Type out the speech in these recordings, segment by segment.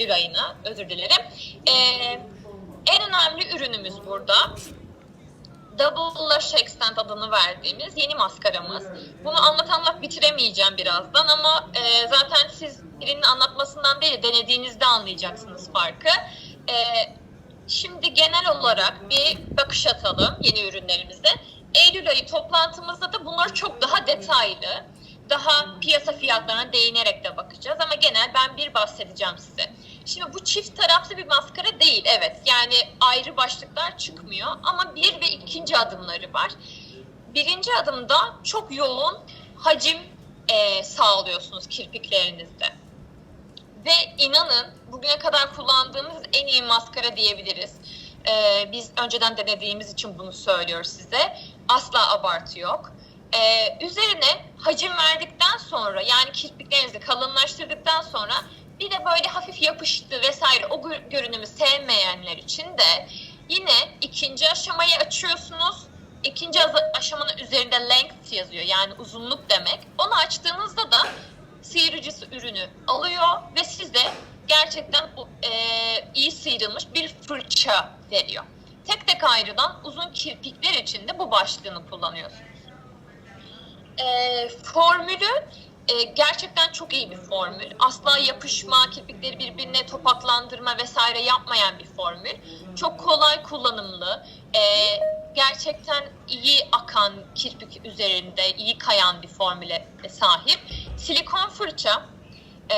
Eylül ayına özür dilerim. Ee, en önemli ürünümüz burada. Double Lash Extend adını verdiğimiz yeni maskaramız. Bunu anlat bitiremeyeceğim birazdan ama e, zaten siz birinin anlatmasından değil denediğinizde anlayacaksınız farkı. E, şimdi genel olarak bir bakış atalım yeni ürünlerimize. Eylül ayı toplantımızda da bunlar çok daha detaylı, daha piyasa fiyatlarına değinerek de bakacağız ama genel ben bir bahsedeceğim size. Şimdi bu çift taraflı bir maskara değil evet yani ayrı başlıklar çıkmıyor ama bir ve ikinci adımları var. Birinci adımda çok yoğun hacim e, sağlıyorsunuz kirpiklerinizde. Ve inanın bugüne kadar kullandığımız en iyi maskara diyebiliriz. Ee, biz önceden denediğimiz için bunu söylüyoruz size. Asla abartı yok. Ee, üzerine hacim verdikten sonra yani kirpiklerinizi kalınlaştırdıktan sonra bir de böyle hafif yapıştı vesaire o gör- görünümü sevmeyenler için de yine ikinci aşamayı açıyorsunuz. İkinci aşamanın üzerinde length yazıyor yani uzunluk demek. Onu açtığınızda da sıyırıcısı ürünü alıyor ve size gerçekten e, iyi sıyrılmış bir fırça veriyor. Tek tek ayrılan uzun kirpikler için de bu başlığını kullanıyorsunuz. E, formülü e, gerçekten çok iyi bir formül. Asla yapışma, kirpikleri birbirine topaklandırma vesaire yapmayan bir formül. Çok kolay kullanımlı, e, gerçekten iyi akan kirpik üzerinde iyi kayan bir formüle sahip. Silikon fırça. E,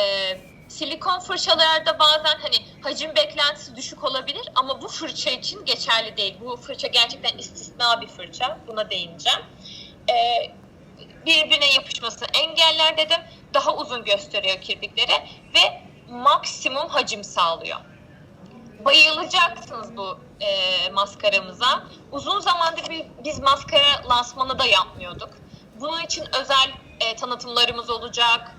silikon fırçalarda bazen hani hacim beklentisi düşük olabilir ama bu fırça için geçerli değil. Bu fırça gerçekten istisna bir fırça. Buna değineceğim. E, birbirine yapışmasını engeller dedim. Daha uzun gösteriyor kirpikleri ve maksimum hacim sağlıyor. Bayılacaksınız bu e, maskaramıza. Uzun zamandır bir, biz maskara lansmanı da yapmıyorduk. Bunun için özel e, tanıtımlarımız olacak,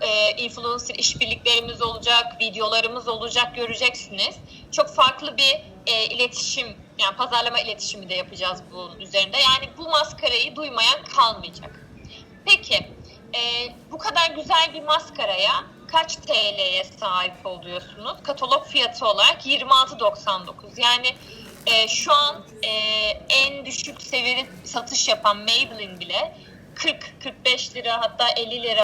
e, influencer işbirliklerimiz olacak, videolarımız olacak göreceksiniz. Çok farklı bir e, iletişim, yani pazarlama iletişimi de yapacağız bunun üzerinde. Yani bu maskarayı duymayan kalmayacak. Peki, e, bu kadar güzel bir maskaraya kaç TL'ye sahip oluyorsunuz? Katalog fiyatı olarak 26.99. Yani e, şu an e, en düşük seviyede satış yapan Maybelline bile 40-45 lira hatta 50 lira